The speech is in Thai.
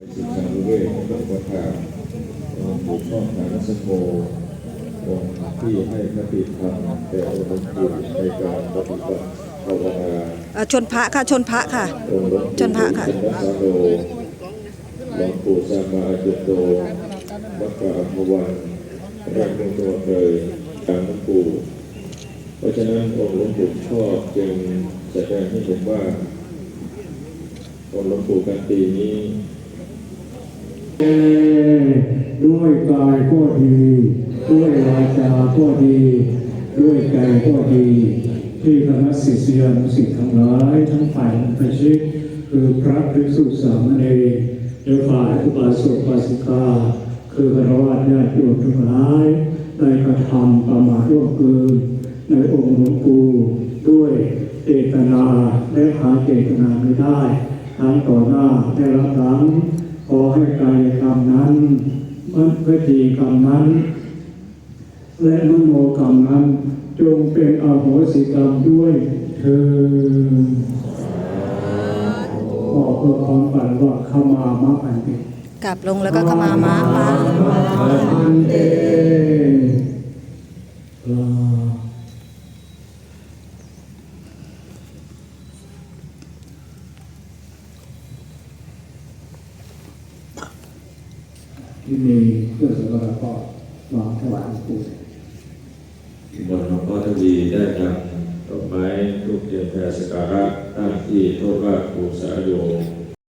ศึกษาเวทหลวงพ่อทางหลวงปู่ช่องทางสโกองค์ที่ให้คติธรรมแก่องค์หลวงปู่ในการปฏิบัติภาวนาอ่าชนพระค่ะชนพระค่ะองค์หลวงปู่เชิญพระค่ะหลวงปู่สามาจุตโตวัดป่าอภวันแรกเมืองจัวเลยตามหลวงปู่เพราะฉะนั้นองค์หลวงปู่ชอบจึงแสดงให้เห็นว่าองค์หลวงปู่กันตีนี้ ด้วยกายก็ดี ด้วยวาจาก็ดี ด้วยใจก็ดีที่คณะศิษยานุศิษย์ทั้งหลายทั้งฝ่ายประชิกคือพระภิกษุสามเณรและฝ่ายอุบาสกอุบาสิกา คือคารวะญาติโยมทั้งหลายได้กระทำประมาทร่วมเกินในองค์หลวงปู่ด้วยเจตนาและหาเจตนาไม่ได้ ทั้งต่อหน้าและรับหลัง ขอให้กายกรรมนั้นมันวิธีกรรมนั้น และมโนกรรมนั้น จงเป็นอโหสิกรรมด้วยเธอขอเพื่อความฝันว่าเข้ามามะอันเตกลับลงแล้วก็ขมามามาอันเตลา ที่มีเครื่องสักการะก็วางถวายหลวงปู่บนหลวงพ่อทวีได้นำดอกไม้ทูกเทียนแผ่สการะตั้งที่โทษว่าปูสาโย